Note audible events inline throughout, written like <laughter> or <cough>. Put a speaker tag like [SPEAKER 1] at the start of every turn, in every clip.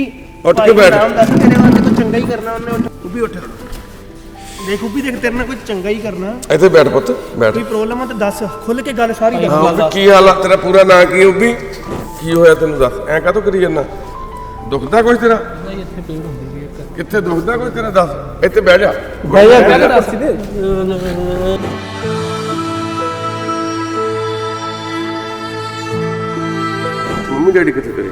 [SPEAKER 1] ਉਬੀ
[SPEAKER 2] ਉੱਠ ਕੇ ਬੈਠ।
[SPEAKER 1] ਨਾਮ ਦੱਸ ਤੇਰੇ ਵਾਸਤੇ ਕੋਈ ਚੰਗਾ ਹੀ ਕਰਨਾ ਉਹਨੇ ਉੱਠ ਉਬੀ ਉੱਠ। ਦੇਖ ਉਬੀ ਦੇਖ ਤੇਰੇ ਨਾਲ ਕੋਈ ਚੰਗਾ ਹੀ ਕਰਨਾ।
[SPEAKER 2] ਇੱਥੇ ਬੈਠ ਪੁੱਤ ਬੈਠ।
[SPEAKER 1] ਕੋਈ ਪ੍ਰੋਬਲਮ ਆ ਤਾਂ ਦੱਸ ਖੁੱਲ ਕੇ ਗੱਲ ਸਾਰੀ
[SPEAKER 2] ਹਾਂ
[SPEAKER 1] ਦੱਸ।
[SPEAKER 2] ਉਹ ਕੀ ਹਾਲ ਆ? ਤੇਰਾ ਪੂਰਾ ਨਾਂ ਕੀ ਵੀ ਕੀ ਹੋਇਆ ਤੈਨੂੰ ਦੱਸ? ਐ ਕਾਹਤੋਂ ਕਰੀ ਜਾਂਦਾ? ਦੁਖਦਾ ਕੁਝ ਤੇਰਾ?
[SPEAKER 3] ਨਹੀਂ ਇੱਥੇ ਪੀੜ ਹੁੰਦੀ ਇੱਕ।
[SPEAKER 2] ਕਿੱਥੇ ਦੁਖਦਾ ਕੁਝ ਤੇਰਾ? ਦੱਸ। ਇੱਥੇ ਬਹਿ ਜਾ।
[SPEAKER 1] ਬਹਿ ਜਾ,
[SPEAKER 2] ਬਹਿ
[SPEAKER 3] ਕੁਰਸੀ ਤੇ
[SPEAKER 2] ਮੰਮੀ ਡੈਡੀ ਕਿੱਥੇ ਤੇਰੇ?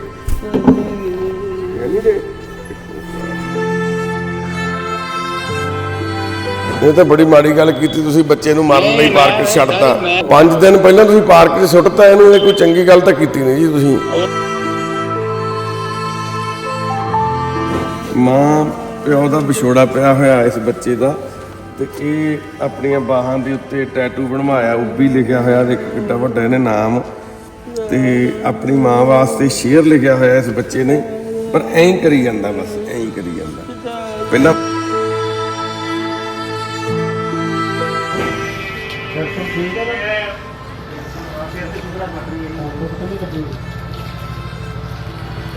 [SPEAKER 2] ਇਹ ਤਾਂ ਬੜੀ ਮਾੜੀ ਗੱਲ ਕੀਤੀ ਤੁਸੀਂ ਬੱਚੇ ਨੂੰ ਮਾਰਨ ਲਈ ਪਾਰਕ 'ਚ ਛੱਡਤਾ। 5 ਦਿਨ ਪਹਿਲਾਂ ਤੁਸੀਂ ਪਾਰਕ 'ਚ ਸੁੱਟਤਾ ਇਹਨੂੰ ਇਹ ਕੋਈ ਚੰਗੀ ਗੱਲ ਤਾਂ ਕੀਤੀ ਨਹੀਂ ਜੀ ਤੁਸੀਂ। ਮਾਂ ਪਿਓ ਦਾ ਵਿਛੋੜਾ ਪਿਆ ਹੋਇਆ ਇਸ ਬੱਚੇ ਦਾ ਤੇ ਇਹ ਆਪਣੀਆਂ ਬਾਹਾਂ ਦੇ ਉੱਤੇ ਟੈਟੂ ਬਣਵਾਇਆ ਉੱਬੀ ਲਿਖਿਆ ਹੋਇਆ ਦੇਖ ਕਿੱਡਾ ਵੱਡਾ ਇਹਨੇ ਨਾਮ। ਤੇ ਆਪਣੀ ਮਾਂ ਵਾਸਤੇ ਸ਼ੇਅਰ ਲਿਖਿਆ ਹੋਇਆ ਇਸ ਬੱਚੇ ਨੇ। ਪਰ ਐਂ ਕਰੀ ਜਾਂਦਾ ਬਸ, ਐਂ ਕਰੀ ਜਾਂਦਾ। ਪਹਿਲਾਂ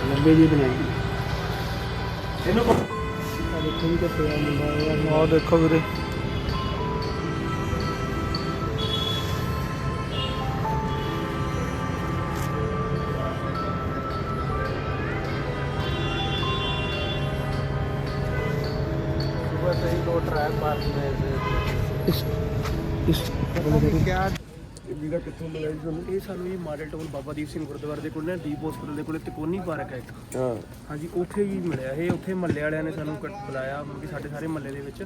[SPEAKER 1] ਲੰਬੇ ਜੀ ਬਣਾਈ ਇਹਨੂੰ
[SPEAKER 3] ਦੇਖੋ ਵੀ ਕਿੱਥੇ ਆ ਮੁੰਡਾ ਯਾਰ ਦੇਖੋ ਵੀਰੇ। ਇਸ ਇਸ
[SPEAKER 1] क्या
[SPEAKER 2] ਵੀਰਾ ਕਿੱਥੋਂ ਮਿਲਿਆ ਜੀ ਤੁਹਾਨੂੰ
[SPEAKER 1] ਇਹ ਸਾਨੂੰ ਜੀ ਮਾਡਲ ਟਾਊਨ ਬਾਬਾ ਦੀਪ ਸਿੰਘ ਗੁਰਦੁਆਰੇ ਦੇ ਕੋਲ ਨਾ ਦੀਪ ਹਸਪੀਟਲ ਦੇ ਕੋਲੇ ਤਿਕੋਨੀ ਪਾਰਕ ਹੈ। ਇੱਕ
[SPEAKER 2] ਹਾਂ
[SPEAKER 1] ਹਾਂਜੀ, ਉੱਥੇ ਹੀ ਮਿਲਿਆ ਇਹ, ਉੱਥੇ ਮੱਲੇ ਵਾਲਿਆਂ ਨੇ ਸਾਨੂੰ ਕ- ਬੁਲਾਇਆ ਮਤਲਬ ਕਿ ਸਾਡੇ ਸਾਰੇ ਮੱਲੇ ਦੇ ਵਿੱਚ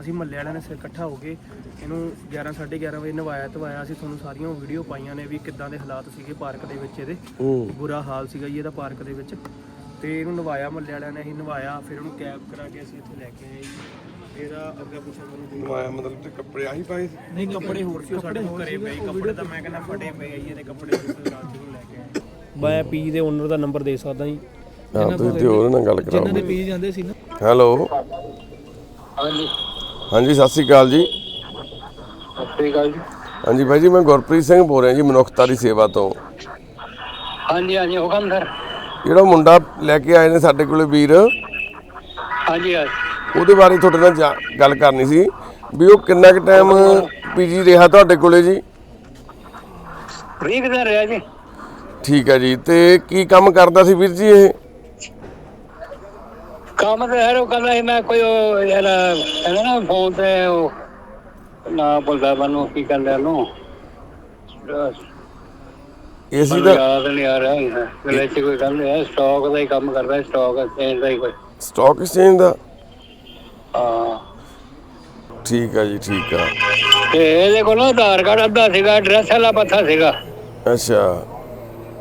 [SPEAKER 1] ਅਸੀਂ ਮੱਲੇ ਵਾਲਿਆਂ ਨੇ ਸੇ ਇਕੱਠਾ ਹੋ ਕੇ ਇਹਨੂੰ 11 11:30 ਵਜੇ ਨਵਾਇਆ ਧਵਾਇਆ ਅਸੀਂ ਤੁਹਾਨੂੰ ਸਾਰੀਆਂ ਵੀਡੀਓ ਪਾਈਆਂ ਨੇ ਵੀ ਕਿੱਦਾਂ ਦੇ ਹਾਲਾਤ ਸੀਗੇ ਪਾਰਕ ਦੇ ਵਿੱਚ ਇਹਦੇ
[SPEAKER 2] ਹੂੰ
[SPEAKER 1] ਬੁਰਾ ਹਾਲ ਸੀਗਾ ਜੀ ਇਹਦਾ ਪਾਰਕ ਦੇ ਵਿੱਚ। ਤੇ ਇਹਨੂੰ ਨਵਾਇਆ ਮੱਲੇ ਵਾਲਿਆਂ ਨੇ ਅਸੀਂ ਨਵਾਇਆ, ਫਿਰ ਉਹਨੂੰ ਕੈਬ ਕਰਾ ਕੇ ਅਸੀਂ ਇੱਥੇ ਲੈ ਕੇ ਆਏ ਜੀ। ਇਹਦਾ ਅੱਗੇ ਪਿੱਛੇ ਤੁਹਾਨੂੰ
[SPEAKER 2] ਨਵਾਇਆ ਮਤਲਬ ਤੇ ਕੱਪੜੇ ਆਹੀ ਪਾਏ ਸੀ?
[SPEAKER 1] ਨਹੀਂ ਕੱਪੜੇ ਹੋਰ ਸੀ ਉਹ ਸਾਡੇ ਕੋਲ ਘਰੇ ਪਏ ਕੱਪੜੇ ਤਾਂ ਮੈਂ ਕਹਿੰਦਾ ਫਟੇ ਪਏ ਆ ਜੀ ਇਹਦੇ ਕੱਪੜੇ <laughs> ਤੁਸੀਂ ਰਾਤ ਨੂੰ ਲੈ ਕੇ ਆਏ। ਮੈਂ ਪੀ ਦੇ ਓਨਰ ਦਾ ਨੰਬਰ ਦੇ ਸਕਦਾ ਜੀ।
[SPEAKER 2] ਹਾਂ ਤੁਸੀਂ ਤੇ ਹੋਰ ਨਾਲ ਗੱਲ ਕਰਾਓ
[SPEAKER 3] ਪੀ ਜਾਂਦੇ ਸੀ ਨਾ।
[SPEAKER 2] ਹੈਲੋ।
[SPEAKER 4] ਹਾਂਜੀ।
[SPEAKER 2] ਹਾਂਜੀ ਸਤਿ ਸ੍ਰੀ ਅਕਾਲ ਜੀ।
[SPEAKER 4] ਸਤਿ ਸ਼੍ਰੀ ਅਕਾਲ ਜੀ।
[SPEAKER 2] ਹਾਂਜੀ ਭਾਈ ਜੀ ਮੈਂ ਗੁਰਪ੍ਰੀਤ ਸਿੰਘ ਬੋਲ ਰਿਹਾ ਜੀ ਮਨੁੱਖਤਾ ਦੀ ਸੇਵਾ ਤੋਂ।
[SPEAKER 4] ਹਾਂਜੀ ਹਾਂਜੀ ਹੁਕਮ ਸਰ।
[SPEAKER 2] ਜਿਹੜਾ ਮੁੰਡਾ ਲੈ ਕੇ ਆਏ ਨੇ ਸਾਡੇ ਕੋਲੇ ਵੀਰ।
[SPEAKER 4] ਹਾਂਜੀ ਹਾਂਜੀ।
[SPEAKER 2] ਉਹਦੇ ਬਾਰੇ ਤੁਹਾਡੇ ਨਾਲ ਜਾ- ਗੱਲ ਕਰਨੀ ਸੀ ਵੀ ਉਹ ਕਿੰਨਾ ਕੁ ਟਾਈਮ ਪੀਜੀ ਰਿਹਾ ਤੁਹਾਡੇ ਕੋਲੇ ਜੀ?
[SPEAKER 4] ਠੀਕ ਸਰ ਰਿਹਾ ਜੀ।
[SPEAKER 2] ਠੀਕ ਹੈ ਜੀ ਤੇ ਕੀ ਕੰਮ ਕਰਦਾ ਸੀ ਵੀਰ ਜੀ ਇਹ?
[SPEAKER 4] ਕੰਮ ਤੇ ਹਰ ਉਹ ਕਹਿੰਦਾ ਸੀ ਮੈਂ ਕੋਈ ਉਹ ਯਾਰ ਕਹਿੰਦਾ ਨਾ ਫੋਨ ਤੇ ਉਹ ਨਾ ਬੋਲਦਾ ਮੈਨੂੰ ਕੀ ਕਹਿੰਦੇ ਉਹਨੂੰ।
[SPEAKER 2] ਏਸੀ
[SPEAKER 4] ਮੈਨੂੰ
[SPEAKER 2] ਦਾ
[SPEAKER 4] ਯਾਦ ਨਹੀਂ ਆ ਰਿਹਾ। ਗਲੇ 'ਚ ਕੋਈ ਗੱਲ ਹੈ ਸਟਾਕ ਦਾ ਹੀ ਕੰਮ ਕਰਦਾ ਸਟਾਕ ਐਕਸਚੇਂਜ ਦਾ ਹੀ ਕੋਈ।
[SPEAKER 2] ਸਟਾਕ ਐਕਸਚੇਂਜ ਦਾ? ਠੀਕ ਹੈ ਜੀ ਠੀਕ ਆ।
[SPEAKER 4] ਤੇ ਇਹਦੇ ਕੋਲ ਨਾ ਆਧਾਰ ਕਾਰਡ ਅੱਧਾ ਸੀਗਾ ਐਡਰੈਸ ਵਾਲਾ ਪੱਥਾ ਸੀਗਾ।
[SPEAKER 2] ਅੱਛਾ।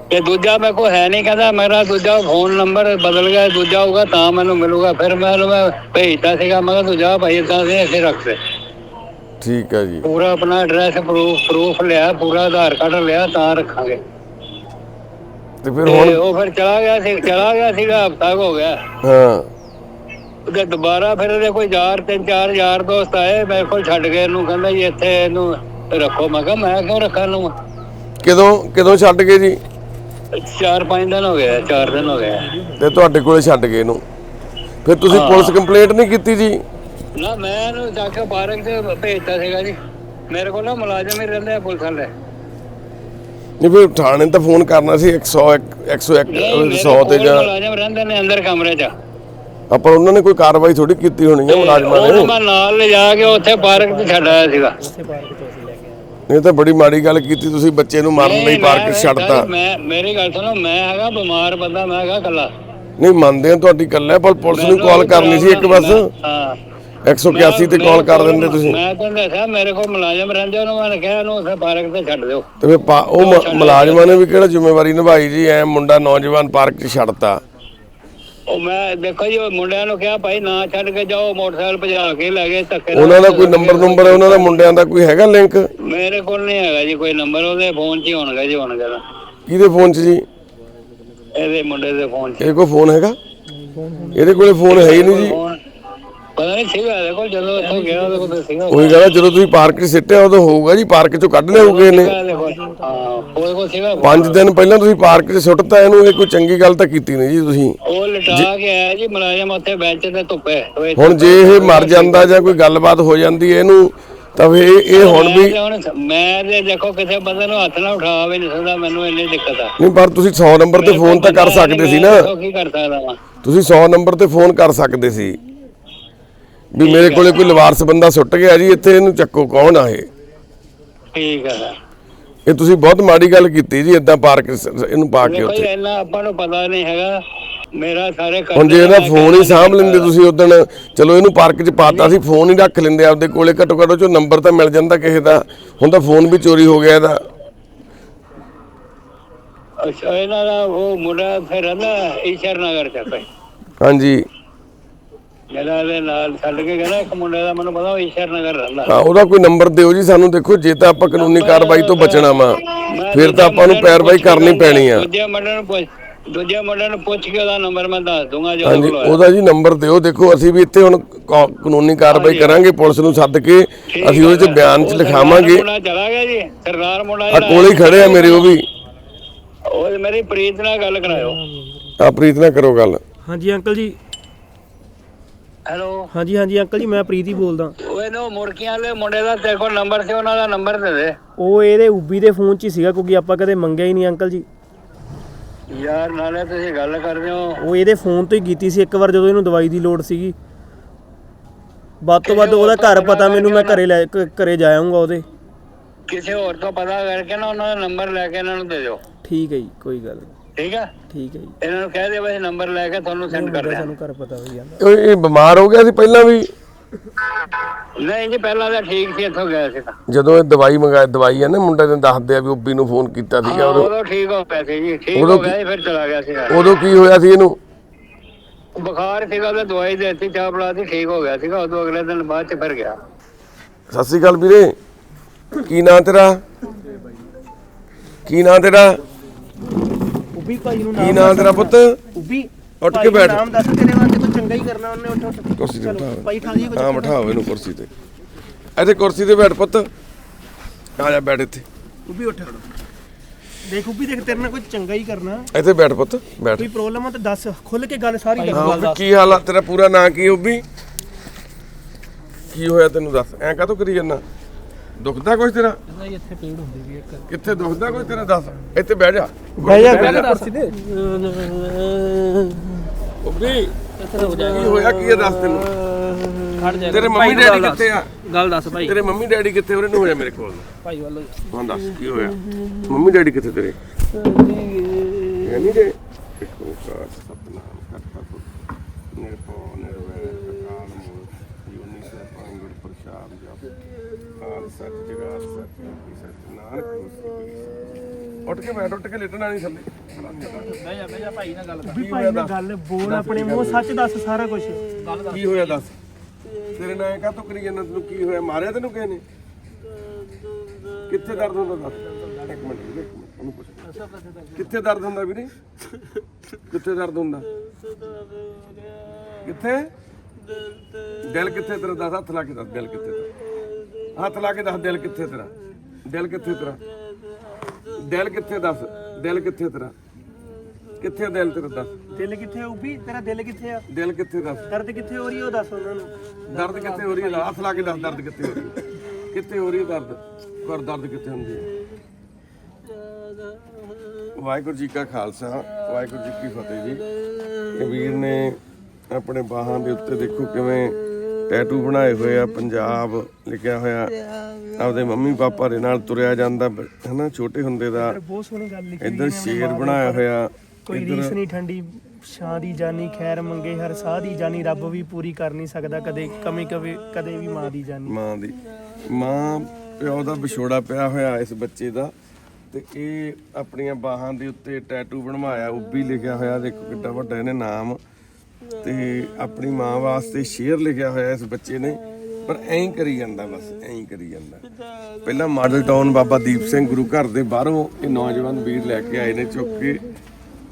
[SPEAKER 4] ਤੇ ਦੂਜਾ ਮੇਰੇ ਕੋਲ ਹੈ ਨਹੀਂ ਕਹਿੰਦਾ ਮੇਰਾ ਦੂਜਾ ਫੋਨ ਨੰਬਰ ਬਦਲ ਗਿਆ ਦੂਜਾ ਹੋਊਗਾ ਤਾਂ ਮੈਨੂੰ ਮਿਲੂਗਾ। ਫਿਰ ਮੈਂ ਉਹਨੂੰ ਮੈਂ ਭੇਜਤਾ ਸੀਗਾ ਮੈਂ ਕਿਹਾ ਤੂੰ ਜਾ ਭਾਈ ਇਦਾਂ ਦੇ ਇੱਥੇ ਰੱਖ ਦੇ।
[SPEAKER 2] ਠੀਕ ਹੈ ਜੀ।
[SPEAKER 4] ਪੂਰਾ ਆਪਣਾ ਐਡਰੈਸ ਪ੍ਰੂਫ ਪ੍ਰੂਫ ਲਿਆ ਪੂਰਾ ਆਧਾਰ ਕਾਰਡ ਲਿਆ ਤਾਂ ਰੱਖਾਂਗੇ।
[SPEAKER 2] ਤੇ ਫਿਰ
[SPEAKER 4] ਤੇ
[SPEAKER 2] ਹੁਣ?
[SPEAKER 4] ਉਹ ਫਿਰ ਚਲਾ ਗਿਆ ਸੀ ਚਲਾ ਗਿਆ ਸੀਗਾ ਹਫਤਾ ਹੋ ਗਿਆ।
[SPEAKER 2] ਹਾਂ।
[SPEAKER 4] ਉਹਦੇ ਦੁਬਾਰਾ ਫਿਰ ਇਹਦੇ ਕੋਈ ਯਾਰ ਤਿੰਨ ਚਾਰ ਯਾਰ ਦੋਸਤ ਆਏ ਮੇਰੇ ਕੋਲ ਛੱਡ ਗਏ ਇਹਨੂੰ ਕਹਿੰਦਾ ਜੀ ਇੱਥੇ ਇਹਨੂੰ ਰੱਖੋ। ਮੈਂ ਕਿਹਾ ਮੈਂ ਕਿਉਂ ਰੱਖਾਂ ਨੂੰ
[SPEAKER 2] ਕਦੋਂ ਕਦੋਂ ਛੱਡ ਗਏ ਜੀ?
[SPEAKER 4] ਚਾਰ ਪੰਜ ਦਿਨ ਹੋ ਗਏ ਚਾਰ ਦਿਨ ਹੋ ਗਏ।
[SPEAKER 2] ਤੇ ਤੁਹਾਡੇ ਕੋਲੇ ਛੱਡ ਗਏ ਇਹਨੂੰ। ਫਿਰ ਤੁਸੀਂ ਪੁਲਿਸ ਕੰਪਲੇਂਟ ਨਹੀਂ ਕੀਤੀ ਜੀ?
[SPEAKER 4] ਨਾ ਮੈਂ ਇਹਨੂੰ ਜਾ ਕੇ ਪਾਰਕ ਤੇ ਭੇਜਤਾ ਸੀਗਾ ਜੀ। ਮੇਰੇ ਕੋਲ ਨਾ ਮੁਲਾਜ਼ਮ ਹੀ ਰਹਿੰਦੇ ਆ ਪੁਲਿਸ ਵਾਲੇ।
[SPEAKER 2] ਨਹੀਂ ਫਿਰ ਥਾਣੇ ਤਾਂ ਫੋਨ ਕਰਨਾ ਸੀ 100 101
[SPEAKER 4] ਨਹੀਂ, ਮੇਰੇ
[SPEAKER 2] 100 ਤੇ ਜਾਂ
[SPEAKER 4] ਮੁਲਾਜ਼ਮ ਰਹਿੰਦੇ ਨੇ ਅੰਦਰ ਕਮਰੇ 'ਚ।
[SPEAKER 2] ਆਪਾਂ ਉਹਨਾਂ ਨੇ ਕੋਈ ਕਾਰਵਾਈ ਥੋੜੀ ਕੀਤੀ ਹੋਣੀ ਹੈ ਮੁਲਾਜ਼ਮਾਂ ਨੇ?
[SPEAKER 4] ਮੈਂ ਨਾਲ ਲਿਜਾ ਕੇ ਉੱਥੇ ਪਾਰਕ 'ਚ ਛੱਡ ਆਇਆ ਸੀਗਾ।
[SPEAKER 3] ਉੱਥੇ ਪਾਰਕ ਤੋਂ ਅਸੀਂ ਲੈ ਕੇ ਆਏ।
[SPEAKER 2] ਇਹ ਤਾਂ ਬੜੀ ਮਾੜੀ ਗੱਲ ਕੀਤੀ ਤੁਸੀਂ ਬੱਚੇ ਨੂੰ ਮਾਰਨ ਲਈ ਪਾਰਕ 'ਚ ਛੱਡਤਾ।
[SPEAKER 4] ਮੈਂ ਮੇਰੀ ਗੱਲ ਸੁਣੋ ਮੈਂ ਹੈਗਾ ਬਿਮਾਰ ਬੰਦਾ ਮੈਂ ਹੈਗਾ ਕੱਲਾ
[SPEAKER 2] ਨਹੀਂ ਮੰਨਦੇ ਆ ਤੁਹਾਡੀ ਗੱਲ ਹੈ ਪਰ ਪੁਲਿਸ ਨੂੰ ਕਾਲ ਕਰਨੀ ਸੀ ਇੱਕ ਬਸ।
[SPEAKER 4] ਹਾਂ।
[SPEAKER 2] 181 ਤੇ ਕਾਲ ਕਰ ਦਿੰਦੇ ਤੁਸੀਂ।
[SPEAKER 4] ਮੈਂ ਤੁਹਾਨੂੰ ਦੱਸਿਆ ਮੇਰੇ ਕੋਲ ਮੁਲਾਜ਼ਮ ਰਹਿੰਦੇ ਉਹਨੂੰ ਮੈਂ ਕਿਹਾ ਇਹਨੂੰ ਉੱਥੇ ਪਾਰਕ ਤੇ ਛੱਡ ਦਿਓ।
[SPEAKER 2] ਤੇ ਫਿਰ ਉਹ ਮੁਲਾਜ਼ਮਾਂ ਨੇ ਵੀ ਕਿਹੜਾ ਜ਼ਿੰਮੇਵਾਰੀ ਨਿਭਾਈ ਜੀ? ਐ ਮੁੰਡਾ ਨੌਜਵਾਨ ਪਾਰਕ 'ਚ ਛੱਡਤਾ।
[SPEAKER 4] ਉਹ ਮੈਂ ਦੇਖੋ ਜੀ ਉਹ ਮੁੰਡਿਆਂ ਨੂੰ ਕਿਹਾ ਭਾਈ ਨਾ ਛੱਡ ਕੇ ਜਾਓ ਮੋਟਰਸਾਈਕਲ ਭਜਾ ਕੇ ਲੈ ਗਏ ਧੱਕੇ ਨਾਲ।
[SPEAKER 2] ਉਹਨਾਂ ਦਾ ਕੋਈ ਨੰਬਰ ਨੰਬਰ ਉਹਨਾਂ ਦਾ ਮੁੰਡਿਆਂ ਦਾ ਕੋਈ ਹੈਗਾ ਲਿੰਕ
[SPEAKER 4] ਮੇਰੇ ਕੋਲ ਨਹੀਂ ਹੈਗਾ ਜੀ ਕੋਈ ਨੰਬਰ ਉਹਦੇ ਫੋਨ 'ਚ ਹੀ ਹੋਣਗਾ ਜੀ ਹੋਣਗਾ ਤਾਂ।
[SPEAKER 2] ਕਿਹਦੇ ਫੋਨ 'ਚ ਜੀ?
[SPEAKER 4] ਇਹਦੇ ਮੁੰਡੇ ਦੇ ਫੋਨ 'ਚ।
[SPEAKER 2] ਇਹ ਕੋਈ ਫੋਨ ਹੈਗਾ? ਇਹਦੇ ਕੋਲੇ ਫੋਨ ਹੈ ਹੀ ਨਹੀਂ ਜੀ।
[SPEAKER 4] ਫੋਨ ਪਤਾ ਨਹੀਂ ਸੀਗਾ ਇਹਦੇ ਕੋਲ ਜਦੋਂ ਇੱਥੋਂ ਗਿਆ ਉਹਦੇ ਕੋਲ ਸੀਗਾ।
[SPEAKER 2] ਉਹੀ ਕਹਿੰਦਾ ਜਦੋਂ ਤੁਸੀਂ ਪਾਰਕ 'ਚ ਸਿੱਟਿਆ ਉਦੋਂ ਹੋਊਗਾ ਜੀ ਪਾਰਕ 'ਚੋਂ ਕੱਢ ਲਿਆਉਗੇ ਇਹਨੇ
[SPEAKER 4] ਇਹਦੇ ਕੋਲ ਹਾਂ ਉਹਦੇ ਕੋਲ ਸੀਗਾ।
[SPEAKER 2] ਪੰਜ ਦਿਨ ਪਹਿਲਾਂ ਤੁਸੀਂ ਪਾਰਕ 'ਚ ਸੁੱਟਤਾ ਇਹਨੂੰ ਇਹ ਕੋਈ ਚੰਗੀ ਗੱਲ ਤਾਂ ਕੀਤੀ ਨਹੀਂ ਜੀ ਤੁਸੀਂ।
[SPEAKER 4] ਉਹ ਲਟਾ ਕੇ ਆਇਆ ਜੀ ਮੁਲਾਜ਼ਮ ਉੱਥੇ ਬੈਂਚ ਤੇ ਧੁੱਪੇ। ਹੋਏ
[SPEAKER 2] ਹੁਣ ਜੇ ਇਹ ਮਰ ਜਾਂਦਾ ਜਾਂ ਕੋਈ ਗੱਲਬਾਤ ਹੋ ਜਾਂਦੀ ਹੈ ਇਹਨੂੰ ਤਾਂ ਫਿਰ ਇਹ ਇਹ ਹੁਣ ਵੀ
[SPEAKER 4] ਮੈਂ ਤੇ ਦੇਖੋ ਕਿਸੇ ਬੰਦੇ ਨੂੰ ਹੱਥ ਨਾ ਉਠਾ ਵੀ ਨਹੀਂ ਸਕਦਾ ਮੈਨੂੰ ਇੰਨੀ ਦਿੱਕਤ ਆ।
[SPEAKER 2] ਨਹੀਂ ਪਰ ਤੁਸੀਂ 100 ਨੰਬਰ ਤੇ ਫੋਨ ਤਾਂ ਕਰ ਸਕਦੇ ਸੀ ਨਾ।
[SPEAKER 4] ਕੀ ਕਰ ਸਕਦਾ ਵਾਂ।
[SPEAKER 2] ਤੁਸੀਂ 100 ਨੰਬਰ ਤੇ ਫੋਨ ਕਰ ਸਕਦੇ ਸੀ। ਵੀ ਮੇਰੇ ਕੋਲੇ ਕੋਈ ਲਵਾਰਸ ਬੰਦਾ ਸੁੱਟ ਗਿਆ ਜੀ ਇੱਥੇ ਇਹਨੂੰ ਚੱਕੋ ਕੌਣ ਆ ਇਹ?
[SPEAKER 4] ਠੀਕ ਆ ਸਰ
[SPEAKER 2] ਇਹ ਤੁਸੀਂ ਬਹੁਤ ਮਾੜੀ ਗੱਲ ਕੀਤੀ ਜੀ ਇਦਾਂ ਪਾਰਕ ਇਹਨੂੰ ਪਾ ਕੇ ਉੱਥੇ।
[SPEAKER 4] ਇੰਨਾ ਆਪਾਂ ਨੂੰ ਪਤਾ ਨਹੀਂ ਹੈਗਾ। ਮੇਰਾ ਸਾਰੇ
[SPEAKER 2] ਹੁਣ ਜੇ ਇਹਦਾ ਫੋਨ ਹੀ ਸਾਂਭ ਲੈਂਦੇ ਤੁਸੀਂ ਉਦੋਂ ਚਲੋ ਇਹਨੂੰ ਪਾਰਕ 'ਚ ਪਾਤਾ ਸੀ ਫੋਨ ਹੀ ਰੱਖ ਲੈਂਦੇ ਆਪਦੇ ਕੋਲੇ ਘੱਟੋ ਘੱਟ ਉਹ 'ਚੋਂ ਨੰਬਰ ਤਾਂ ਮਿਲ ਜਾਂਦਾ ਕਿਸੇ ਦਾ। ਹੁਣ ਤਾਂ ਫੋਨ ਵੀ ਚੋਰੀ ਹੋ ਗਿਆ ਇਹਦਾ।
[SPEAKER 4] ਅੱਛਾ ਇਹਨਾਂ ਦਾ ਉਹ ਮੁੰਡਾ ਫਿਰ ਰਹਿੰਦਾ ਈਸ਼ਰ ਨਗਰ ਚ ਪਏ
[SPEAKER 2] ਹਾਂਜੀ।
[SPEAKER 4] ਜਿਹੜਾ ਇਹਦੇ ਨਾਲ ਛੱਡ ਕੇ ਗਿਆ ਨਾ ਇੱਕ ਮੁੰਡੇ ਦਾ ਮੈਨੂੰ ਪਤਾ ਉਹ ਈਸ਼ਰ ਨਗਰ ਰਹਿੰਦਾ।
[SPEAKER 2] ਹਾਂ ਉਹਦਾ ਕੋਈ ਨੰਬਰ ਦਿਓ ਜੀ ਸਾਨੂੰ ਦੇਖੋ ਜੇ ਤਾਂ ਆਪਾਂ ਕਾਨੂੰਨੀ ਕਾਰਵਾਈ ਤੋਂ ਬਚਣਾ ਵਾ ਫਿਰ ਤਾਂ ਆਪਾਂ ਨੂੰ ਪੈਰਵਾਈ ਕਰਨੀ ਪੈਣੀ ਆ।
[SPEAKER 4] ਦੂਜੇ ਮੁੰਡੇ ਨੂੰ ਪੁੱਛ ਦੂਜੇ ਮੁੰਡੇ ਨੂੰ ਪੁੱਛ ਕੇ ਉਹਦਾ ਨੰਬਰ ਮੈਂ ਦੱਸ ਦੂੰਗਾ ਜੋ
[SPEAKER 2] ਹਾਂਜੀ। ਉਹਦਾ ਜੀ ਨੰਬਰ ਦਿਓ। ਦੇਖੋ ਅਸੀਂ ਵੀ ਇੱਥੇ ਹੁਣ ਕਾ- ਕਾਨੂੰਨੀ ਕਾਰਵਾਈ ਕਰਾਂਗੇ ਪੁਲਿਸ ਨੂੰ ਸੱਦ ਕੇ ਅਸੀਂ ਉਹਦੇ 'ਚ ਬਿਆਨ 'ਚ ਲਿਖਾਵਾਂਗੇ।
[SPEAKER 4] ਮੁੰਡਾ ਚਲਾ ਗਿਆ ਜੀ ਸਰਦਾਰ ਮੁੰਡਾ
[SPEAKER 2] ਆ ਕੋਲੇ ਹੀ ਖੜੇ ਆ ਮੇਰੇ ਉਹ ਵੀ।
[SPEAKER 4] ਉਹ ਮੇਰੀ ਪ੍ਰੀਤ ਨਾਲ ਗੱਲ ਕਰਾਇਓ।
[SPEAKER 2] ਆ ਪ੍ਰੀਤ ਨਾਲ ਕਰੋ ਗੱਲ।
[SPEAKER 1] ਹਾਂਜੀ ਅੰਕਲ ਜੀ
[SPEAKER 4] ਹੈਲੋ
[SPEAKER 1] ਹਾਂਜੀ ਹਾਂਜੀ ਅੰਕਲ ਜੀ ਮੈਂ ਪ੍ਰੀਤ ਹੀ ਬੋਲਦਾ।
[SPEAKER 4] ਉਹ ਇਹਨੂੰ ਮੁਰਕੀਆਂ ਵਾਲੇ ਮੁੰਡੇ ਦਾ ਕੋਲ ਨੰਬਰ ਸੀ ਉਹਨਾਂ ਦਾ ਨੰਬਰ ਦੇ ਦੇ।
[SPEAKER 1] ਉਹ ਇਹਦੇ ਉਬੀ ਦੇ ਫੋਨ 'ਚ ਹੀ ਸੀਗਾ ਕਿਉਂਕਿ ਆਪਾਂ ਕਦੇ ਮੰਗਿਆ ਹੀ ਨਹੀਂ ਅੰਕਲ ਜੀ।
[SPEAKER 4] ਯਾਰ ਨਾਲੇ ਤੁਸੀਂ ਗੱਲ ਕਰਦੇ ਹੋ।
[SPEAKER 1] ਉਹ ਇਹਦੇ ਫੋਨ ਤੋਂ ਹੀ ਕੀਤੀ ਸੀ ਇੱਕ ਵਾਰ ਜਦੋਂ ਇਹਨੂੰ ਦਵਾਈ ਦੀ ਲੋੜ ਸੀਗੀ। ਵੱਧ ਤੋਂ ਵੱਧ ਉਹਦਾ ਘਰ ਪਤਾ ਮੈਨੂੰ ਮੈਂ ਘਰੇ ਲੈ ਘ- ਘਰੇ ਜਾ ਆਉਂਗਾ ਉਹਦੇ।
[SPEAKER 4] ਕਿਸੇ ਹੋਰ ਤੋਂ ਪਤਾ ਕਰਕੇ ਨਾ ਉਹਨਾਂ ਦਾ ਨੰਬਰ ਲੈ ਕੇ ਇਹਨਾਂ ਨੂੰ ਦੇ ਦਿਓ।
[SPEAKER 1] ਠੀਕ ਹੈ ਜੀ ਕੋਈ ਗੱਲ ਨਹੀਂ
[SPEAKER 4] ਠੀਕ ਆ?
[SPEAKER 1] ਠੀਕ ਹੈ ਜੀ।
[SPEAKER 4] ਇਹਨਾਂ ਨੂੰ ਕਹਿ ਦਿਓ ਬਈ ਨੰਬਰ ਲੈ ਕੇ ਤੁਹਾਨੂੰ ਸੈਂਡ ਕਰ ਦਿਆਂ
[SPEAKER 1] ਸਾਨੂੰ ਘਰ ਪਤਾ ਹੋਈ ਜਾਂਦਾ।
[SPEAKER 2] ਉਹ ਇਹ ਬਿਮਾਰ ਹੋ ਗਿਆ ਸੀ ਪਹਿਲਾਂ ਵੀ?
[SPEAKER 4] ਨਹੀਂ ਜੀ ਪਹਿਲਾਂ ਤਾਂ ਠੀਕ ਸੀ ਇੱਥੋਂ ਗਿਆ ਸੀ ਤਾਂ।
[SPEAKER 2] ਜਦੋਂ ਇਹ ਦਵਾਈ ਮੰਗਾਈ ਦਵਾਈ ਆ ਨਾ ਮੁੰਡੇ ਨੇ ਦੱਸਦੇ ਆ ਵੀ ਉੱਬੀ ਨੂੰ ਫੋਨ ਕੀਤਾ ਸੀਗਾ
[SPEAKER 4] ਹਾਂ,
[SPEAKER 2] ਉਦੋਂ
[SPEAKER 4] ਉਦੋਂ ਠੀਕ ਹੋ ਪਿਆ ਸੀ ਜੀ ਠੀਕ
[SPEAKER 2] ਉਦੋਂ
[SPEAKER 4] ਹੋ ਗਿਆ ਸੀ ਫਿਰ ਚਲਾ ਗਿਆ ਸੀ
[SPEAKER 2] ਉਦੋਂ ਕੀ ਹੋਇਆ ਸੀ ਇਹਨੂੰ?
[SPEAKER 4] ਬੁਖਾਰ ਸੀਗਾ ਤੇ ਦਵਾਈ ਦੇ ਦਿੱਤੀ ਚਾਹ ਪਲਾਤੀ ਠੀਕ ਹੋ ਗਿਆ ਸੀਗਾ ਉਦੋਂ ਅਗਲੇ ਦਿਨ ਬਾਅਦ ਚ ਫਿਰ ਗਿਆ।
[SPEAKER 2] ਸਤਿ ਸ਼੍ਰੀ ਅਕਾਲ ਵੀਰੇ। ਕੀ ਨਾਂ ਤੇਰਾ? ਕੀ ਨਾਂ ਤੇਰਾ?
[SPEAKER 1] ਉਬੀ ਭਾਈ ਨੂੰ
[SPEAKER 2] ਕੀ ਨਾਂ ਤੇਰਾ ਪੁੱਤ?
[SPEAKER 1] ਉਬੀ
[SPEAKER 2] ਉੱਠ ਕੇ ਬੈਠ।
[SPEAKER 1] ਨਾਮ ਦੱਸ ਤੇਰੇ ਵਾਸਤੇ ਕੋਈ ਚੰਗਾ ਹੀ ਕਰਨਾ ਉਹਨੇ ਉੱਠ ਉੱਠ।
[SPEAKER 2] ਕੁਰਸੀ ਤੇ ਬਿਠਾ
[SPEAKER 1] ਭਾਈ ਠਾ ਜੀ
[SPEAKER 2] ਹਾਂ ਬਿਠਾਓ ਇਹਨੂੰ ਕੁਰਸੀ ਤੇ। ਇੱਥੇ ਕੁਰਸੀ ਤੇ ਬੈਠ ਪੁੱਤ। ਆ ਜਾ ਬੈਠ ਇੱਥੇ।
[SPEAKER 1] ਉਬੀ ਉੱਠ ਦੇਖ ਉਬੀ ਦੇਖ ਤੇਰੇ ਨਾਲ ਕੋਈ ਚੰਗਾ ਹੀ ਕਰਨਾ।
[SPEAKER 2] ਇੱਥੇ ਬੈਠ ਪੁੱਤ ਬੈਠ।
[SPEAKER 1] ਕੋਈ ਪ੍ਰੋਬਲਮ ਆ ਤਾਂ ਦੱਸ ਖੁੱਲ ਕੇ ਗੱਲ ਸਾਰੀ ਦੱਸ।
[SPEAKER 2] ਕੀ ਹਾਲ ਆ? ਤੇਰਾ ਪੂਰਾ ਨਾਂ ਕੀ ਉੱਬੀ? ਕੀ ਹੋਇਆ ਤੈਨੂੰ ਦੱਸ? ਐਂ ਕਾਹਤੋਂ ਕਰੀ ਜਾਂਦਾ? ਦੁਖਦਾ ਕੁਛ ਤੇਰਾ?
[SPEAKER 1] ਇੱਥੇ ਪੇੜ ਹੁੰਦੀ ਵੀ ਇੱਕ।
[SPEAKER 2] ਕਿੱਥੇ ਦੁਖਦਾ ਕੁਛ ਤੇਰਾ? ਦੱਸ ਇੱਥੇ ਬਹਿ ਜਾ।
[SPEAKER 1] ਬਹਿ ਜਾ ਬਹਿ ਜਾ ਕੁਰਸੀ ਤੇ
[SPEAKER 2] ਉੱਬੀ ਕੀ ਹੋਇਆ ਕੀ ਹੈ ਦੱਸ ਤੈਨੂੰ?
[SPEAKER 1] ਖੜ ਜਾ।
[SPEAKER 2] ਤੇਰੇ ਮੰਮੀ ਡੈਡੀ ਕਿੱਥੇ ਆ?
[SPEAKER 1] ਗੱਲ ਦੱਸ ਭਾਈ।
[SPEAKER 2] ਤੇਰੇ ਮੰਮੀ ਡੈਡੀ ਕਿੱਥੇ? ਉਹਨੇ ਨੂੰ ਹੋਇਆ ਮੇਰੇ ਕੋਲ।
[SPEAKER 1] ਭਾਈ ਵੱਲੋਂ
[SPEAKER 2] ਹਾਂ ਦੱਸ ਕੀ ਹੋਇਆ? ਮੰਮੀ ਡੈਡੀ ਕਿੱਥੇ ਤੇਰੇ? ਹੈ ਨਹੀਂ ਦੇ ਇੱਕ ਓੰਕਾਰ ਸਤਨਾਮ ਕਰਤਾ ਪੁਰਖ ਨਿਰਭਉ ਨਿਰਵੈਰ ਅਕਾਲ ਮੂਰਤ ਜੁਨੀ ਸਰਪੰਗ ਗੁਰ ਪ੍ਰਸਾਦ ਜਪ ਆਦ ਸੱਚ ਜਗਾਤ ਸੱਚ ਕੀ ਸੱਚ ਨਾਨਕ ਹੋਸੀ ਕੀ ਸੱਚ। ਉੱਠ ਕੇ ਬੈਠ ਉੱਠ ਕੇ ਲੇਟਣਾ ਨਹੀਂ ਥੱਲੇ।
[SPEAKER 1] ਬਹਿ ਜਾ ਬਹਿ ਜਾ ਭਾਈ ਨਾਲ ਗੱਲ
[SPEAKER 2] ਕੀ ਹੋਇਆ ਦੱਸ
[SPEAKER 1] ਗੱਲ ਬੋਲ ਆਪਣੇ ਮੂੰਹ ਸੱਚ ਦੱਸ ਸਾਰਾ ਕੁਝ
[SPEAKER 2] ਕੀ ਹੋਇਆ ਦੱਸ? ਤੇਰੇ ਨਾਲ ਕਾ ਤੋਂ ਕਰੀ ਜਾਂਦਾ ਤੈਨੂੰ ਕੀ ਹੋਇਆ? ਮਾਰਿਆ ਤੈਨੂੰ ਕਿਸੇ ਨੇ? ਕਿੱਥੇ ਦਰਦ ਹੁੰਦਾ ਦੱਸ? ਇੱਕ ਮਿੰਟ ਇੱਕ ਮਿੰਟ ਉਹਨੂੰ ਪੁੱਛ। ਕਿੱਥੇ ਦਰਦ ਹੁੰਦਾ ਵੀਰੇ? ਕਿੱਥੇ ਦਰਦ ਹੁੰਦਾ? ਕਿੱਥੇ? ਦਿਲ ਕਿੱਥੇ ਤੇਰਾ ਦੱਸ? ਹੱਥ ਲਾ ਕੇ ਦੱਸ ਦਿਲ ਕਿੱਥੇ ਤੇਰਾ? ਹੱਥ ਲਾ ਕੇ ਦੱਸ ਦਿਲ ਕਿੱਥੇ ਤੇਰਾ? ਦਿਲ ਕਿੱਥੇ ਤੇਰਾ? ਦਿਲ ਕਿੱਥੇ ਦੱਸ? ਦਿਲ ਕਿੱਥੇ ਤੇਰਾ? ਕਿੱਥੇ ਦਿਲ ਤੇਰਾ ਦੱਸ?
[SPEAKER 1] ਦਿਲ ਕਿੱਥੇ ਆ ਉਬੀ ਤੇਰਾ ਦਿਲ ਕਿੱਥੇ ਆ?
[SPEAKER 2] ਦਿਲ ਕਿੱਥੇ ਦੱਸ?
[SPEAKER 1] ਦਰਦ ਕਿੱਥੇ ਹੋ ਰਹੀ ਹੈ ਉਹ ਦੱਸ ਉਹਨਾਂ ਨੂੰ।
[SPEAKER 2] ਦਰਦ ਕਿੱਥੇ ਹੋ ਰਹੀ ਹੈ ਹੱਥ ਲਾ ਕੇ ਦੱਸ ਦਰਦ ਕਿੱਥੇ ਹੋ ਰਹੀ ਹੈ ਕਿੱਥੇ ਹੋ ਰਹੀ ਹੈ ਦਰਦ? ਪਰ ਦਰਦ ਕਿੱਥੇ ਹੁੰਦੀ ਹੈ ਵਾਹਿਗੁਰੂ ਜੀ ਕਾ ਖਾਲਸਾ ਵਾਹਿਗੁਰੂ ਜੀ ਕੀ ਫਤਿਹ ਜੀ। ਵੀਰ ਨੇ ਆਪਣੇ ਬਾਹਾਂ ਦੇ ਉੱਤੇ ਦੇਖੋ ਕਿਵੇਂ ਟੈਟੂ ਬਣਾਏ ਹੋਏ ਆ ਪੰਜਾਬ ਲਿਖਿਆ ਹੋਇਆ। ਆਪਦੇ ਮੰਮੀ ਪਾਪਾ ਦੇ ਨਾਲ ਤੁਰਿਆ ਜਾਂਦਾ ਹਨਾ ਛੋਟੇ ਹੁੰਦੇ ਦਾ।
[SPEAKER 1] ਬਹੁਤ ਸੋਹਣੀ ਗੱਲ ਲਿਖੀ
[SPEAKER 2] ਇੱਧਰ ਸ਼ੇਰ ਬਣਾਇਆ ਹੋਇਆ
[SPEAKER 1] ਕੋਈ ਰੀਸ ਨਹੀਂ ਠੰਡੀ ਸ਼ਾਂ ਦੀ ਜਾਨੀ ਖੈਰ ਮੰਗੇ ਹਰ ਸਾਹ ਦੀ ਜਾਨੀ ਰੱਬ ਵੀ ਪੂਰੀ ਕਰ ਨਹੀਂ ਸਕਦਾ ਕਦੇ ਕਮੀ ਕਵੇ ਕਦੇ ਵੀ ਮਾਂ ਦੀ ਜਾਨੀ।
[SPEAKER 2] ਮਾਂ ਦੀ। ਮਾਂ ਪਿਓ ਦਾ ਵਿਛੋੜਾ ਪਿਆ ਹੋਇਆ ਇਸ ਬੱਚੇ ਦਾ ਤੇ ਇਹ ਆਪਣੀਆਂ ਬਾਹਾਂ ਦੇ ਉੱਤੇ ਟੈਟੂ ਬਣਵਾਇਆ ਉੱਬੀ ਲਿਖਿਆ ਹੋਇਆ ਦੇਖੋ ਕਿੱਡਾ ਵੱਡਾ ਇਹਨੇ ਨਾਮ। ਤੇ ਆਪਣੀ ਮਾਂ ਵਾਸਤੇ ਸ਼ੇਰ ਲਿਖਿਆ ਹੋਇਆ ਇਸ ਬੱਚੇ ਨੇ। ਪਰ ਐਂ ਹੀ ਕਰੀ ਜਾਂਦਾ, ਬਸ ਐਂ ਕਰੀ ਜਾਂਦਾ। ਪਹਿਲਾਂ ਮਾਡਲ ਟਾਊਨ ਬਾਬਾ ਦੀਪ ਸਿੰਘ ਗੁਰੂ ਘਰ ਦੇ ਬਾਹਰੋਂ ਇਹ ਨੌਜਵਾਨ ਵੀਰ ਲੈ ਕੇ ਆਏ ਨੇ ਚੁੱਕ ਕੇ।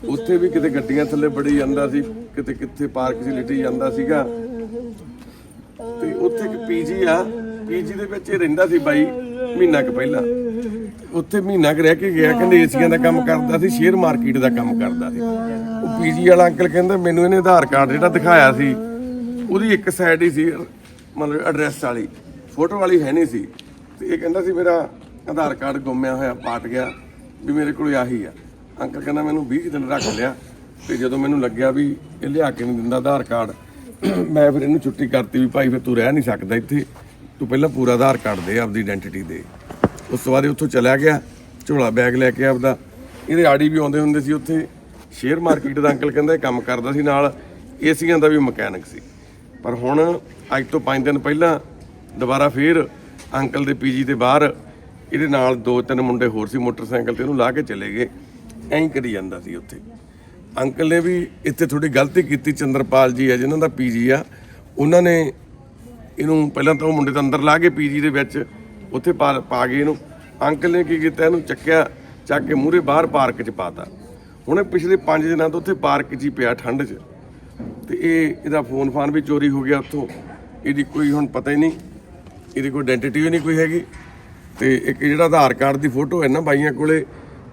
[SPEAKER 2] ਉੱਥੇ ਵੀ ਕਿਤੇ ਗੱਡੀਆਂ ਥੱਲੇ ਬੜੀ ਜਾਂਦਾ ਸੀ, ਕਿਤੇ ਕਿੱਥੇ ਪਾਰਕ 'ਚ ਲਿਟੀ ਜਾਂਦਾ ਸੀਗਾ। ਤੇ ਉੱਥੇ ਇੱਕ ਪੀਜੀ ਆ, ਪੀਜੀ ਦੇ ਵਿੱਚ ਇਹ ਰਹਿੰਦਾ ਸੀ ਬਾਈ, ਮਹੀਨਾ ਕੁ ਪਹਿਲਾਂ। ਉੱਥੇ ਮਹੀਨਾ ਕੁ ਰਹਿ ਕੇ ਗਿਆ ਕਹਿੰਦੇ ਏਸੀਆਂ ਦਾ ਕੰਮ ਕਰਦਾ ਸੀ ਸ਼ੇਅਰ ਮਾਰਕੀਟ ਦਾ ਕੰਮ ਕਰਦਾ ਸੀ। ਉਹ ਪੀਜੀ ਵਾਲਾ ਅੰਕਲ ਕਹਿੰਦਾ ਮੈਨੂੰ ਇਹਨੇ ਆਧਾਰ ਕਾਰਡ ਜਿਹੜਾ ਦਿਖਾਇਆ ਸੀ ਉਹਦੀ ਇੱਕ ਸਾਈਡ ਹੀ ਸੀ ਮਤਲਬ ਐਡਰੈਸ ਵਾਲੀ ਫੋਟੋ ਵਾਲੀ ਹੈ ਨਹੀਂ ਸੀ। ਤੇ ਇਹ ਕਹਿੰਦਾ ਸੀ ਮੇਰਾ ਆਧਾਰ ਕਾਰਡ ਗੁੰਮਿਆ ਹੋਇਆ ਪਾਟ ਗਿਆ ਵੀ ਮੇਰੇ ਕੋਲ ਆਹੀ ਆ। ਅੰਕਲ ਕਹਿੰਦਾ ਮੈਨੂੰ 20 ਦਿਨ ਰੱਖ ਲਿਆ ਤੇ ਜਦੋਂ ਮੈਨੂੰ ਲੱਗਿਆ ਵੀ ਇਹ ਲਿਆ ਕੇ ਨਹੀਂ ਦਿੰਦਾ ਆਧਾਰ ਕਾਰਡ ਮੈਂ ਫਿਰ ਇਹਨੂੰ ਛੁੱਟੀ ਕਰਤੀ ਵੀ ਭਾਈ ਫਿਰ ਤੂੰ ਰਹਿ ਨਹੀਂ ਸਕਦਾ ਇੱਥੇ। ਤੂੰ ਪਹਿਲਾਂ ਪੂਰਾ ਆਧਾਰ ਕਾਰਡ ਦੇ ਆਪਦੀ ਆਇਡੈਂਟੀਟੀ ਦੇ। ਉਸ ਤੋਂ ਬਾਅਦ ਉੱਥੋਂ ਚਲਾ ਗਿਆ, ਝੋਲਾ ਬੈਗ ਲੈ ਕੇ ਆਪਦਾ। ਇਹਦੇ ਆੜੀ ਵੀ ਆਉਂਦੇ ਹੁੰਦੇ ਸੀ ਉੱਥੇ। ਸ਼ੇਅਰ ਮਾਰਕੀਟ ਦਾ ਅੰਕਲ ਕਹਿੰਦਾ ਇਹ ਕੰਮ ਕਰਦਾ ਸੀ ਨਾਲ, ਏਸੀਆਂ ਦਾ ਵੀ ਮਕੈਨਿਕ ਸੀ। ਪਰ ਹੁਣ, ਅੱਜ ਤੋਂ 5 ਦਿਨ ਪਹਿਲਾਂ, ਦੁਬਾਰਾ ਫੇਰ ਅੰਕਲ ਦੇ ਪੀਜੀ ਦੇ ਬਾਹਰ, ਇਹਦੇ ਨਾਲ ਦੋ ਤਿੰਨ ਮੁੰਡੇ ਹੋਰ ਸੀ ਮੋਟਰਸਾਈਕਲ ਤੇ, ਉਹਨੂੰ ਲਾ ਕੇ ਚਲੇ ਗਏ। ਐਂ ਕਰੀ ਜਾਂਦਾ ਸੀ ਉੱਥੇ। ਅੰਕਲ ਨੇ ਵੀ ਇੱਥੇ ਥੋੜੀ ਗਲਤੀ ਕੀਤੀ, ਚੰਦਰਪਾਲ ਜੀ ਆ, ਜਿਨ੍ਹਾਂ ਦਾ ਪੀਜੀ ਆ। ਉਹਨਾਂ ਨੇ ਇਹਨੂੰ ਪਹਿਲਾਂ ਤਾਂ ਉਹ ਮੁੰਡੇ ਤਾਂ ਅੰਦਰ ਲਾ ਕੇ ਪੀਜੀ ਦੇ ਵਿੱਚ ਉੱਥੇ ਪਾ ਪਾ ਗਏ ਇਹਨੂੰ ਅੰਕਲ ਨੇ ਕੀ ਕੀਤਾ, ਇਹਨੂੰ ਚੱਕਿਆ, ਚੱਕ ਕੇ ਮੂਹਰੇ ਬਾਹਰ ਪਾਰਕ 'ਚ ਪਾਤਾ। ਹੁਣ ਇਹ ਪਿਛਲੇ 5 ਦਿਨਾਂ ਤੋਂ ਉੱਥੇ ਪਾਰਕ 'ਚ ਹੀ ਪਿਆ ਠੰਡ 'ਚ। ਤੇ ਇਹ ਇਹਦਾ ਫੋਨ ਫਾਨ ਵੀ ਚੋਰੀ ਹੋ ਗਿਆ ਉੱਥੋਂ। ਇਹਦੀ ਕੋਈ ਹੁਣ ਪਤਾ ਹੀ ਨਹੀਂ, ਇਹਦੀ ਕੋਈ ਆਇਡੈਂਟੀ ਵੀ ਨਹੀਂ ਕੋਈ ਹੈਗੀ। ਤੇ ਇੱਕ ਜਿਹੜਾ ਆਧਾਰ ਕਾਰਡ ਦੀ ਫੋਟੋ ਹੈ ਨਾ ਬਾਈਆਂ ਕੋਲੇ,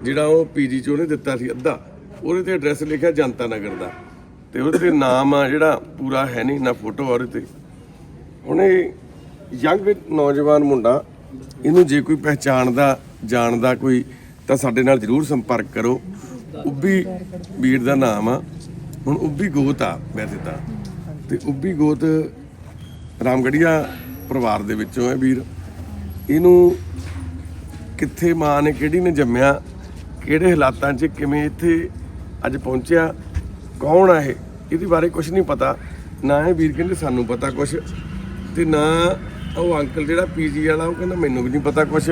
[SPEAKER 2] ਜਿਹੜਾ ਉਹ ਪੀਜੀ 'ਚ ਉਹਨੇ ਦਿੱਤਾ ਸੀ ਅੱਧਾ। ਉਹਦੇ ਤੇ ਐਡਰੈਸ ਲਿਖਿਆ ਜਨਤਾ ਨਗਰ ਦਾ। ਤੇ ਉਹਦੇ ਤੇ ਨਾਮ ਆ ਜਿਹੜਾ ਪੂਰਾ ਹੈ ਨਹੀਂ, ਨਾ ਫੋਟੋ ਆ ਉਹਦੇ ਤੇ। ਹੁਣ ਯੰਗ ਨੌਜਵਾਨ ਮੁੰਡਾ ਇਹਨੂੰ ਜੇ ਕੋਈ ਪਹਿਚਾਣਦਾ, ਜਾਣਦਾ ਕੋਈ, ਤਾਂ ਸਾਡੇ ਨਾਲ ਜਰੂਰ ਸੰਪਰਕ ਕਰੋ। ਉੱਬੀ ਵੀਰ ਦਾ ਨਾਮ ਆ। ਹੁਣ ਉੱਬੀ ਗੋਤ ਆ ਵੈਸੇ ਤਾਂ ਤੇ ਉੱਬੀ ਗੋਤ ਰਾਮਗੜੀਆ ਪਰਿਵਾਰ ਦੇ ਵਿੱਚੋਂ ਹੈ ਵੀਰ। ਇਹਨੂੰ ਕਿੱਥੇ ਮਾਂ ਨੇ, ਕਿਹੜੀ ਨੇ ਜੰਮਿਆ, ਕਿਹੜੇ ਹਾਲਾਤਾਂ 'ਚ, ਕਿਵੇਂ ਇੱਥੇ ਅੱਜ ਪਹੁੰਚਿਆ, ਕੌਣ ਆ ਇਹ? ਇਹਦੇ ਬਾਰੇ ਕੁਝ ਨਹੀਂ ਪਤਾ। ਨਾ ਇਹ ਵੀਰ ਕਹਿੰਦੇ ਸਾਨੂੰ ਪਤਾ ਕੁਝ ਤੇ ਨਾ ਉਹ ਅੰਕਲ ਜਿਹੜਾ ਪੀਜੀ ਵਾਲਾ ਉਹ ਕਹਿੰਦਾ ਮੈਨੂੰ ਵੀ ਨਹੀਂ ਪਤਾ ਕੁਝ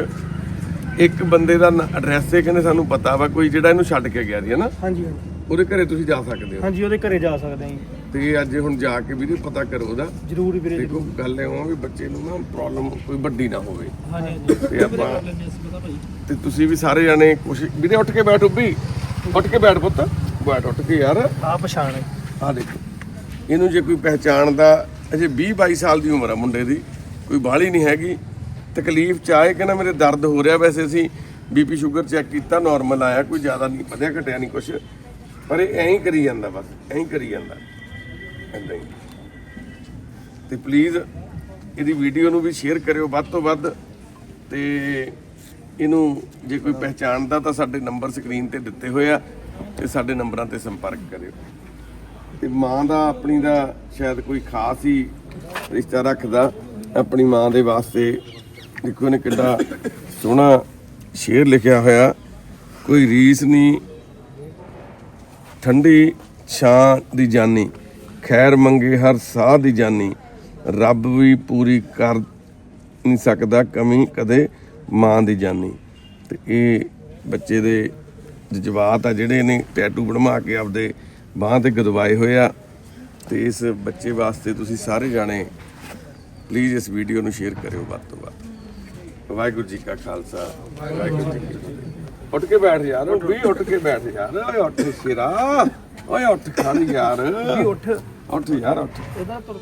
[SPEAKER 2] ਇੱਕ ਬੰਦੇ ਦਾ ਐਡਰੈਸ ਹੈ ਕਹਿੰਦੇ ਸਾਨੂੰ ਪਤਾ ਵਾ ਕੋਈ ਜਿਹੜਾ ਇਹਨੂੰ ਛੱਡ ਕੇ ਗਿਆ ਸੀ ਹਨਾ?
[SPEAKER 1] ਹਾਂਜੀ ਹਾਂਜੀ।
[SPEAKER 2] ਉਹਦੇ ਘਰੇ ਤੁਸੀਂ ਜਾ ਸਕਦੇ ਹੋ।
[SPEAKER 1] ਹਾਂਜੀ ਉਹਦੇ ਘਰੇ ਜਾ ਸਕਦੇ ਆਂ ਜੀ।
[SPEAKER 2] ਤੇ ਅੱਜ ਹੁਣ ਜਾ ਕੇ ਵੀਰੇ ਪਤਾ ਕਰੋ ਉਹਦਾ।
[SPEAKER 1] ਜ਼ਰੂਰ ਵੀਰੇ
[SPEAKER 2] ਦੇਖੋ ਗੱਲ ਇਹ ਆ ਵੀ ਬੱਚੇ ਨੂੰ ਨਾ ਪ੍ਰੋਬਲਮ ਕੋਈ ਵੱਡੀ ਨਾ ਹੋਵੇ।
[SPEAKER 1] ਹਾਂਜੀ
[SPEAKER 2] ਤੇ ਆਪਾਂ ਤੇ ਤੁਸੀਂ ਵੀ ਸਾਰੇ ਜਾਣੇ ਕੋਸ਼ਿਸ਼ ਵੀਰੇ ਉੱਠ ਕੇ ਬੈਠ ਉੱਭੀ। ਉੱਠ ਕੇ ਬੈਠ ਪੁੱਤ। ਬੈਠ ਉੱਠ ਕੇ ਯਾਰ।
[SPEAKER 1] ਆ ਪਛਾਣ। ਹੈ
[SPEAKER 2] ਆ ਦੇਖੋ। ਇਹਨੂੰ ਜੇ ਕੋਈ ਪਹਿਚਾਣਦਾ ਅਜੇ 20 22 ਸਾਲ ਦੀ ਉਮਰ ਆ ਮੁੰਡੇ ਦੀ। ਕੋਈ ਬਾਹਲੀ ਨਹੀਂ ਹੈਗੀ। ਤਕਲੀਫ ਚ ਆਏ ਕਹਿੰਦਾ ਮੇਰੇ ਦਰਦ ਹੋ ਰਿਹਾ ਵੈਸੇ ਅਸੀਂ ਬੀਪੀ ਸ਼ੂਗਰ ਚੈੱਕ ਕੀਤਾ ਨਾਰਮਲ ਆਇਆ, ਕੋਈ ਜ਼ਿਆਦਾ ਨਹੀਂ, ਵਧਿਆ ਘਟਿਆ ਨਹੀਂ ਕੁਛ। ਪਰ ਇਹ ਐਂ ਹੀ ਕਰੀ ਜਾਂਦਾ ਬਸ, ਐਂ ਹੀ ਕਰੀ ਜਾਂਦਾ। ਏਦਾਂ ਹੀ। ਤੇ ਪਲੀਜ਼ ਇਹਦੀ ਵੀਡੀਓ ਨੂੰ ਵੀ ਸ਼ੇਅਰ ਕਰਿਓ ਵੱਧ ਤੋਂ ਵੱਧ। ਤੇ ਇਹਨੂੰ ਜੇ ਕੋਈ ਪਹਿਚਾਣਦਾ ਤਾਂ ਸਾਡੇ ਨੰਬਰ ਸਕਰੀਨ ਤੇ ਦਿੱਤੇ ਹੋਏ ਆ। ਤੇ ਸਾਡੇ ਨੰਬਰਾਂ ਤੇ ਸੰਪਰਕ ਕਰਿਓ। ਤੇ ਮਾਂ ਦਾ, ਆਪਣੀ ਦਾ ਸ਼ਾਇਦ ਕੋਈ ਖਾਸ ਹੀ ਰਿਸ਼ਤਾ ਰੱਖਦਾ। ਆਪਣੀ ਮਾਂ ਦੇ ਵਾਸਤੇ ਦੇਖੋ ਇਹਨੇ ਕਿੱਡਾ ਸੋਹਣਾ ਸ਼ੇਰ ਲਿਖਿਆ ਹੋਇਆ। ਕੋਈ ਰੀਸ ਨਹੀਂ, ਠੰਡੀ ਛਾਂ ਦੀ ਜਾਨੀ, ਖੈਰ ਮੰਗੇ ਹਰ ਸਾਹ ਦੀ ਜਾਨੀ, ਰੱਬ ਵੀ ਪੂਰੀ ਕਰ ਨਹੀਂ ਸਕਦਾ ਕਮੀ ਕਦੇ ਮਾਂ ਦੀ ਜਾਨੀ। ਤੇ ਇਹ ਬੱਚੇ ਦੇ ਜਜ਼ਬਾਤ ਆ ਜਿਹੜੇ ਨੇ ਟੈਟੂ ਬਣਵਾ ਕੇ ਆਪਦੇ ਬਾਹਾਂ ਤੇ ਗਦਵਾਏ ਹੋਏ ਆ। ਤੇ ਇਸ ਬੱਚੇ ਵਾਸਤੇ ਤੁਸੀਂ ਸਾਰੇ ਜਾਣੇ ਪਲੀਜ਼ ਇਸ ਵੀਡੀਓ ਨੂੰ ਸ਼ੇਅਰ ਕਰਿਓ ਵੱਧ ਤੋਂ ਵੱਧ। ਵਾਹਿਗੁਰੂ ਜੀ ਕਾ ਖਾਲਸਾ ਵਾਹਿਗੁਰੂ ਜੀ ਕੀ ਫਤਿਹ। ਉੱਠ ਕੇ ਬੈਠ ਯਾਰ ਵੀ ਉੱਠ ਕੇ ਬੈਠ ਯਾਰ। ਓਏ ਉੱਠ ਸ਼ੇਰਾ ਓਏ ਉੱਠ ਖੜ ਯਾਰ।
[SPEAKER 1] ਉੱਠ।
[SPEAKER 2] ਉੱਠ ਯਾਰ ਉੱਠ।
[SPEAKER 1] ਇਹਦਾ ਤੁਰ